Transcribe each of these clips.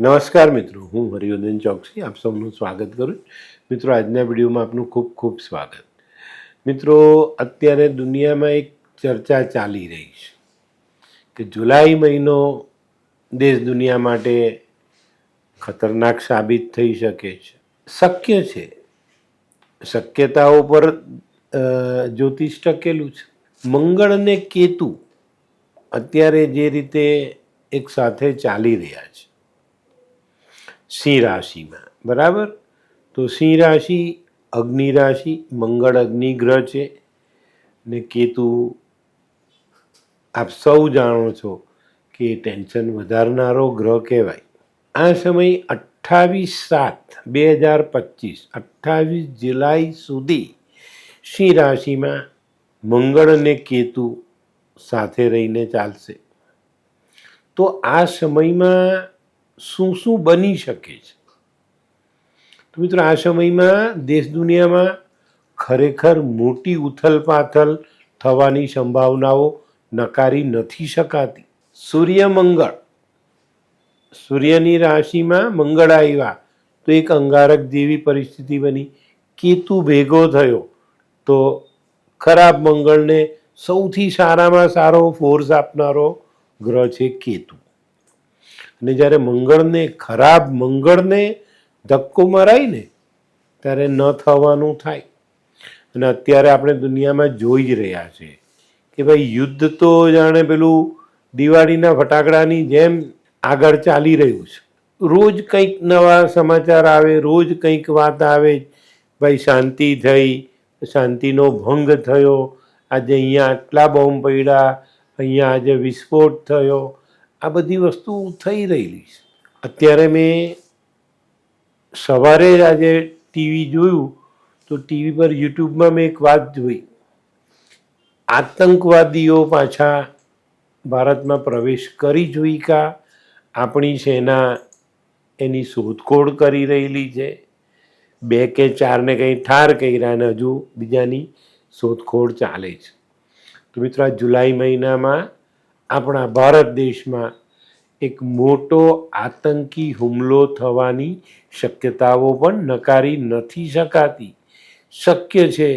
નમસ્કાર મિત્રો, હું હરિવર્ધન ચોકસી, આપ સૌનું સ્વાગત કરું. મિત્રો, આજના વિડીયોમાં આપનું ખૂબ ખૂબ સ્વાગત. મિત્રો, અત્યારે દુનિયામાં એક ચર્ચા ચાલી રહી છે કે જુલાઈ મહિનો દેશ દુનિયા માટે ખતરનાક સાબિત થઈ શકે છે. શક્ય છે. શક્યતાઓ પર જ્યોતિષ ટકેલું છે. મંગળ અને કેતુ અત્યારે જે રીતે એક સાથે ચાલી રહ્યા છે. સિંહ રાશિમાં, બરાબર? તો સિંહ રાશિ, અગ્નિ રાશિ, મંગળ અગ્નિ ગ્રહ છે. ને કેતુ, આપ સૌ જાણો છો કે ટેન્શન વધારનારો ગ્રહ કહેવાય. આ સમય અઠ્ઠાવીસ સાત બે હજાર પચીસ, અઠ્ઠાવીસ જુલાઈ સુધી સિંહ રાશિમાં મંગળ અને કેતુ સાથે રહીને ચાલશે. તો આ સમયમાં શું શું બની શકે છે? તો મિત્રો, આ સમયમાં દેશ દુનિયામાં ખરેખર મોટી ઉથલપાથલ થવાની સંભાવનાઓ નકારી નથી શકાતી. સૂર્ય મંગળ. સૂર્યની રાશિમાં મંગળ આવ્યા તો એક અંગારક જેવી પરિસ્થિતિ બની. કેતુ ભેગો થયો તો ખરાબ મંગળને સૌથી સારામાં સારો ફોર્સ આપનારો ગ્રહ છે કેતુ. અને જ્યારે મંગળને, ખરાબ મંગળને ધક્કો મરાય ને ત્યારે ન થવાનું થાય. અને અત્યારે આપણે દુનિયામાં જોઈ જ રહ્યા છે કે ભાઈ યુદ્ધ તો જાણે પેલું દિવાળીના ફટાકડાની જેમ આગળ ચાલી રહ્યું છે. રોજ કંઈક નવા સમાચાર આવે, રોજ કંઈક વાત આવે, ભાઈ શાંતિ થઈ, શાંતિનો ભંગ થયો, આજે અહીંયા આટલા બોમ્બ પડ્યા, અહીંયા આજે વિસ્ફોટ થયો આ બધી વસ્તુ થઈ રહેલી છે. અત્યારે મેં સવારે આજે ટીવી જોયું, તો ટીવી પર યુટ્યુબમાં મેં એક વાત જોઈ. આતંકવાદીઓ પાછા ભારતમાં પ્રવેશ કરી જોઈ કા આપણી સેના એની શોધખોળ કરી રહેલી છે. બે કે ચારને કંઈ ઠાર કર્યા અને હજુ બીજાની શોધખોળ ચાલે છે. તો મિત્રો, આ જુલાઈ મહિનામાં આપણા ભારત દેશમાં એક મોટો આતંકી હુમલો થવાની શક્યતાઓ પણ નકારી નથી શકાતી. શક્ય છે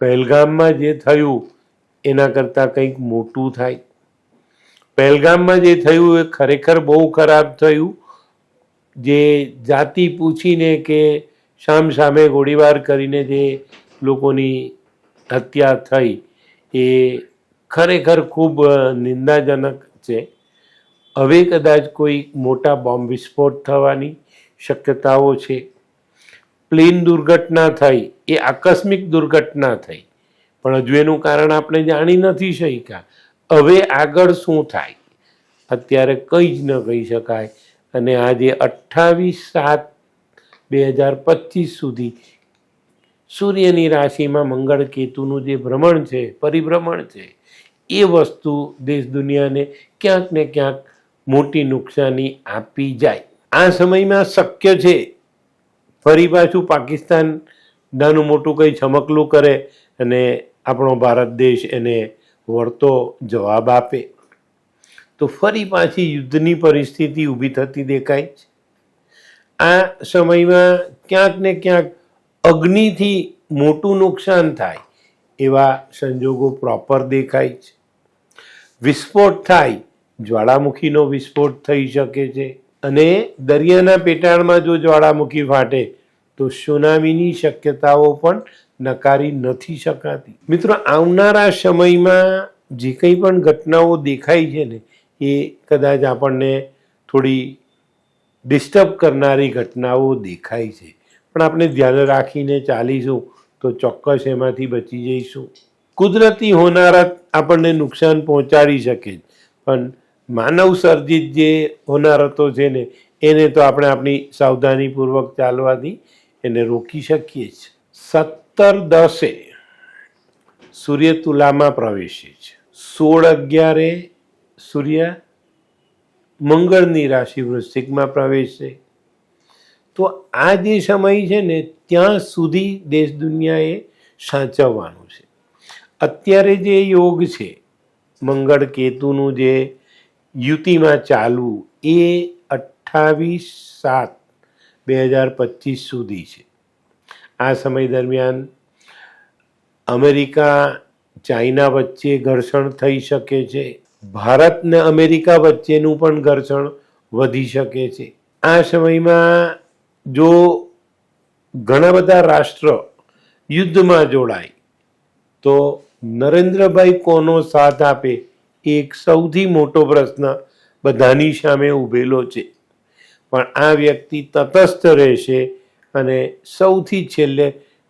પહેલગામમાં જે થયું એના કરતાં કંઈક મોટું થાય. પહેલગામમાં જે થયું એ ખરેખર બહુ ખરાબ થયું. જે જાતિ પૂછીને કે સામ સામે ગોળીબાર કરીને જે લોકોની હત્યા થઈ એ ખરેખર ખૂબ નિંદાજનક છે. હવે કદાચ કોઈ મોટા બોમ્બ વિસ્ફોટ થવાની શક્યતાઓ છે. પ્લેન દુર્ઘટના થઈ, એ આકસ્મિક દુર્ઘટના થઈ, પણ હજુ એનું કારણ આપણે જાણી નથી શક્યા. હવે આગળ શું થાય? અત્યારે કંઈ જ ન કહી શકાય. અને આજે અઠ્ઠાવીસ સાત બે હજાર પચીસ સુધી સૂર્યની રાશિમાં મંગળ કેતુનું જે ભ્રમણ છે, પરિભ્રમણ છે, એ વસ્તુ દેશ દુનિયાને ક્યાંક ને ક્યાંક મોટી નુકસાની આપી જાય. આ સમયમાં શક્ય છે ફરી પાછું પાકિસ્તાન નાનું મોટું કંઈ ચમકલું કરે અને આપણો ભારત દેશ એને વળતો જવાબ આપે. તો ફરી પાછી યુદ્ધની પરિસ્થિતિ ઊભી થતી દેખાય છે. આ સમયમાં ક્યાંક ને ક્યાંક અગ્નિથી મોટું નુકસાન થાય એવા સંજોગો પ્રોપર દેખાય છે. વિસ્ફોટ થાય જ્વાળામુખીનો વિસ્ફોટ થઈ શકે છે અને દરિયાના પેટાળમાં જો જ્વાળામુખી ફાટે, તો સુનામીની શક્યતાઓ પણ નકારી નથી શકાતી. મિત્રો, આવનારા સમયમાં જે કંઈ પણ ઘટનાઓ દેખાય છે ને, એ કદાચ આપણને થોડી ડિસ્ટર્બ કરનારી ઘટનાઓ દેખાય છે. પણ આપણે ધ્યાન રાખીને ચાલીશું તો ચોક્કસ એમાંથી બચી જઈશું. કુદરતી હોનારત આપણને નુકસાન પહોંચાડી શકે પણ માનવ સર્જિત જે હોનારતો છે ને એને તો આપણે આપણી સાવધાનીપૂર્વક ચાલવાથી એને રોકી શકીએ છીએ સત્તર દસે સૂર્ય તુલામાં પ્રવેશે છે સોળ અગિયારે સૂર્ય મંગળની રાશિ વૃશ્ચિકમાં પ્રવેશે. તો આ જે સમય છે ને, ત્યાં સુધી દેશ દુનિયાએ સાચવવાનું છે. અત્યારે જે યોગ છે, મંગળ કેતુનું જે યુતિમાં ચાલવું એ અઠ્ઠાવીસ સાત બે હજાર પચીસ સુધી છે. આ સમય દરમિયાન અમેરિકા ચાઇના વચ્ચે ઘર્ષણ થઈ શકે છે. ભારત ને અમેરિકા વચ્ચેનું પણ ઘર્ષણ વધી શકે છે. આ સમયમાં જો ઘણા બધા રાષ્ટ્ર યુદ્ધમાં જોડાય તો નરેન્દ્રભાઈ કોનો સાથ આપે એક સૌથી મોટો પ્રશ્ન બધાની સામે ઊભેલો છે. પણ આ વ્યક્તિ તટસ્થ રહેશે અને સૌથી છેલ્લે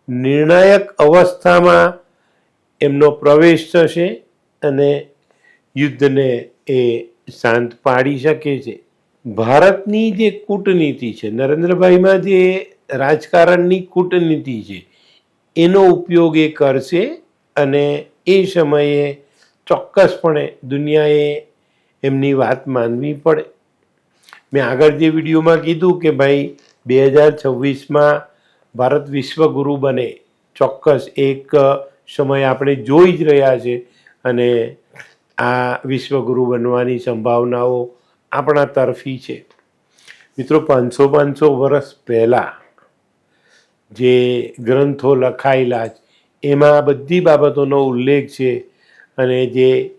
નિર્ણાયક અવસ્થામાં એમનો પ્રવેશ થશે અને યુદ્ધને એ શાંત પાડી શકે છે. ભારતની જે કૂટનીતિ છે, નરેન્દ્રભાઈમાં જે રાજકારણની કૂટનીતિ છે, એનો ઉપયોગ એ કરશે અને એ સમયે ચોક્કસપણે દુનિયાએ એમની વાત માનવી પડે. મેં આગળ જે વિડીયોમાં કીધું કે ભાઈ, બે હજાર છવ્વીસમાં ભારત વિશ્વગુરુ બને. ચોક્કસ એક સમય આપણે જોઈ જ રહ્યા છે અને આ વિશ્વગુરુ બનવાની સંભાવનાઓ આપણા તરફી છે. મિત્રો, પાંચસો પાંચસો વર્ષ પહેલાં જે ગ્રંથો લખાયેલા એમાં બધી બાબતોનો ઉલ્લેખ છે અને જે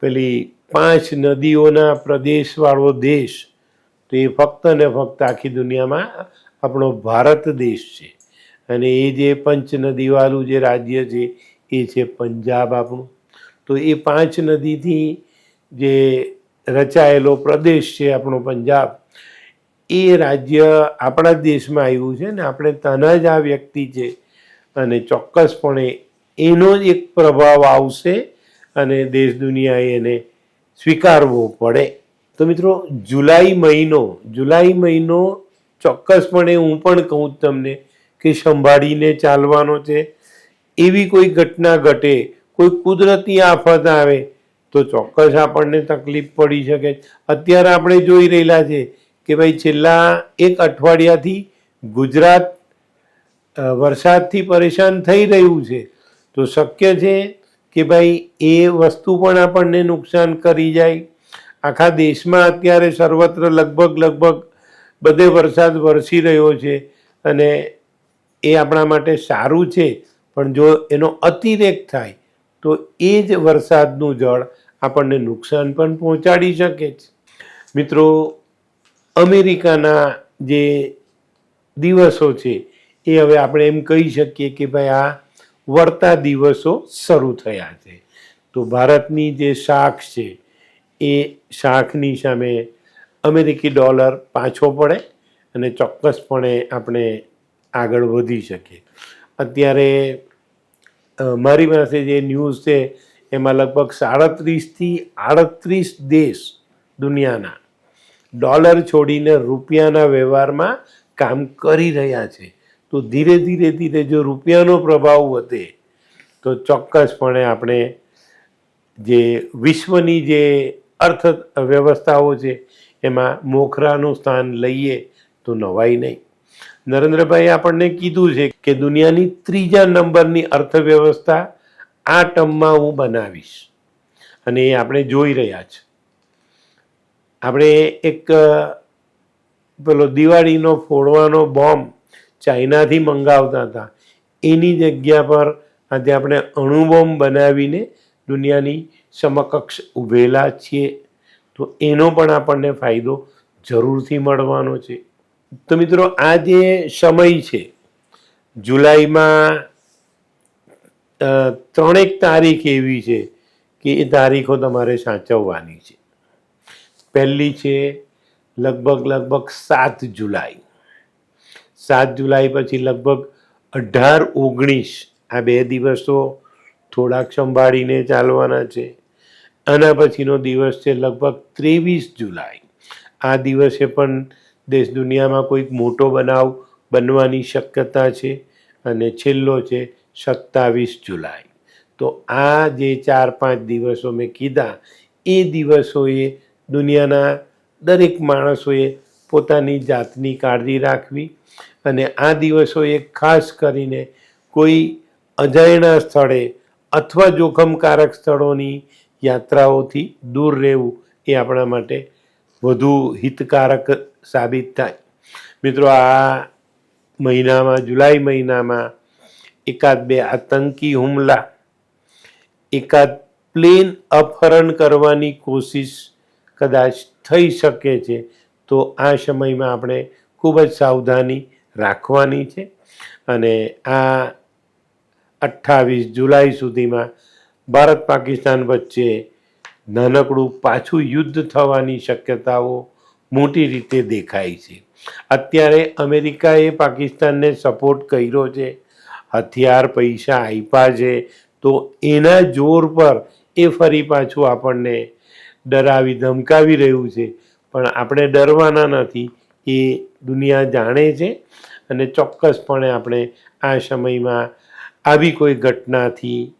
પેલી પાંચ નદીઓના પ્રદેશવાળો દેશ, તો એ ફક્ત ને ફક્ત આખી દુનિયામાં આપણો ભારત દેશ છે. અને એ જે પંચ નદીવાળું જે રાજ્ય છે, એ છે પંજાબ આપણું. તો એ પાંચ નદીથી જે રચાયેલો પ્રદેશ છે આપણો પંજાબ, એ રાજ્ય આપણા દેશમાં આવ્યું છે ને આપણે ત્યાંના જ આ વ્યક્તિ છે. અને ચોક્કસપણે એનો જ એક પ્રભાવ આવશે અને દેશ દુનિયાએ એને સ્વીકારવો પડે. તો મિત્રો, જુલાઈ મહિનો જુલાઈ મહિનો ચોક્કસપણે હું પણ કહું તમને કે સંભાળીને ચાલવાનો છે. એવી કોઈ ઘટના ઘટે, કોઈ કુદરતી આફત આવે, તો ચોક્કસ આપણને તકલીફ પડી શકે અત્યારે આપણે જોઈ રહેલા છે કે ભાઈ છેલ્લા એક અઠવાડિયાથી ગુજરાત વરસાદથી પરેશાન થઈ રહ્યું છે. તો શક્ય છે કે ભાઈ, એ વસ્તુ પણ આપણને નુકસાન કરી જાય. આખા દેશમાં અત્યારે સર્વત્ર લગભગ લગભગ બધે વરસાદ વરસી રહ્યો છે અને એ આપણા માટે સારું છે. પણ જો એનો અતિરેક થાય, તો એ જ વરસાદનું જળ આપણને નુકસાન પણ પહોંચાડી શકે છે. મિત્રો, અમેરિકાના જે દિવસો છે, એ હવે આપણે એમ કહી શકીએ કે ભાઈ, આ વળતા દિવસો શરૂ થયા છે. તો ભારતની જે શાખ છે, એ શાખની સામે અમેરિકી ડોલર પાછો પડે અને ચોક્કસપણે આપણે આગળ વધી શકીએ. અત્યારે મારી પાસે જે ન્યૂઝ છે, એમાં લગભગ સાડત્રીસથી આડત્રીસ દેશ દુનિયાના ડોલર છોડીને રૂપિયાના વ્યવહારમાં કામ કરી રહ્યા છે. તો ધીરે ધીરે ધીરે જો રૂપિયાનો પ્રભાવ વધે, તો ચોક્કસપણે આપણે જે વિશ્વની જે અર્થ વ્યવસ્થાઓ છે, એમાં મોખરાનું સ્થાન લઈએ તો નવાઈ નહીં. નરેન્દ્રભાઈ આપણને કીધું છે કે દુનિયાની ત્રીજા નંબરની અર્થવ્યવસ્થા આ ટર્મમાં હું બનાવીશ. અને એ આપણે જોઈ રહ્યા છે. આપણે એક પેલો દિવાળીનો ફોડવાનો બોમ્બ ચાઇનાથી મંગાવતા હતા. એની જગ્યા પર આજે આપણે અણુબોમ્બ બનાવીને દુનિયાની સમકક્ષ ઊભેલા છીએ. તો એનો પણ આપણને ફાયદો જરૂરથી મળવાનો છે. તો મિત્રો, આ જે સમય છે, જુલાઈમાં ત્રણેક તારીખ એવી છે કે એ તારીખો તમારે સાચવવાની છે. પહેલી છે લગભગ લગભગ સાત જુલાઈ. સાત જુલાઈ પછી લગભગ અઢાર ઓગણીસ આ બે દિવસો થોડાક સંભાળીને ચાલવાના છે. આના પછીનો દિવસ છે લગભગ ત્રેવીસ જુલાઈ. આ દિવસે પણ દેશ દુનિયામાં કોઈક મોટો બનાવ બનવાની શક્યતા છે અને છેલ્લો છે સત્તાવીસ જુલાઈ. તો આ જે ચાર પાંચ દિવસો મેં કીધા, એ દિવસોએ દુનિયાના દરેક માણસોએ પોતાની જાતની કાળજી રાખવી અને આ દિવસોએ ખાસ કરીને કોઈ અજાણ્યા સ્થળે અથવા જોખમકારક સ્થળોની યાત્રાઓથી દૂર રહેવું એ આપણા માટે વધુ હિતકારક સાબિત થાય. મિત્રો, આ મહિનામાં, જુલાઈ મહિનામાં એકાદ બે આતંકી હુમલા, એકાદ પ્લેન અપહરણ કરવાની કોશિશ કદાચ થઈ શકે છે. તો આ સમયમાં આપણે ખૂબ જ સાવધાની રાખવાની છે અને આ અઠ્ઠાવીસ જુલાઈ સુધીમાં ભારત પાકિસ્તાન વચ્ચે નાનકડું પાછું યુદ્ધ થવાની શક્યતાઓ મોટી રીતે દેખાય છે. અત્યારે અમેરિકાએ પાકિસ્તાનને સપોર્ટ કર્યો છે, હથિયાર પૈસા આપ્યા છે, તો એના જોર પર એ ફરી પાછું આપણને ડરાવી ધમકાવી રહ્યું છે. પણ આપણે ડરવાના નથી એ દુનિયા જાણે છે અને ચોક્કસપણે આપણે આ સમયમાં આવી કોઈ ઘટનાથી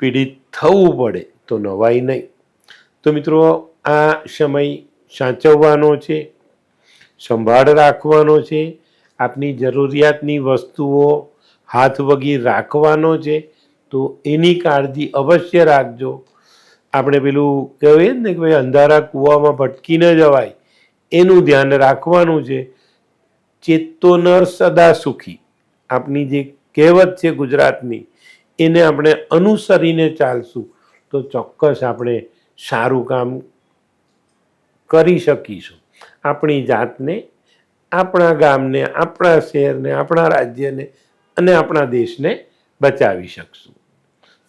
પીડિત થવું પડે તો નવાઈ નહીં. તો મિત્રો, આ સમય સાચવવાનો છે, સંભાળ રાખવાનો છે, આપની જરૂરિયાતની વસ્તુઓ હાથ વગી રાખવાનો છે, તો એની કાળજી અવશ્ય રાખજો. આપણે પેલું કહેવાય ને કે ભાઈ અંધારા કૂવામાં ભટકી ન જવાય, એનું ધ્યાન રાખવાનું છે. ચેતો નર સદા સુખી. આપની જે કહેવત છે ગુજરાતની, એને આપણે અનુસરીને ચાલશું. તો ચોક્કસ આપણે સારું કામ કરી શકીશું. આપણી જાતને, આપણા ગામને, આપણા શહેરને, આપણા રાજ્યને અને આપણા દેશને બચાવી શકશું.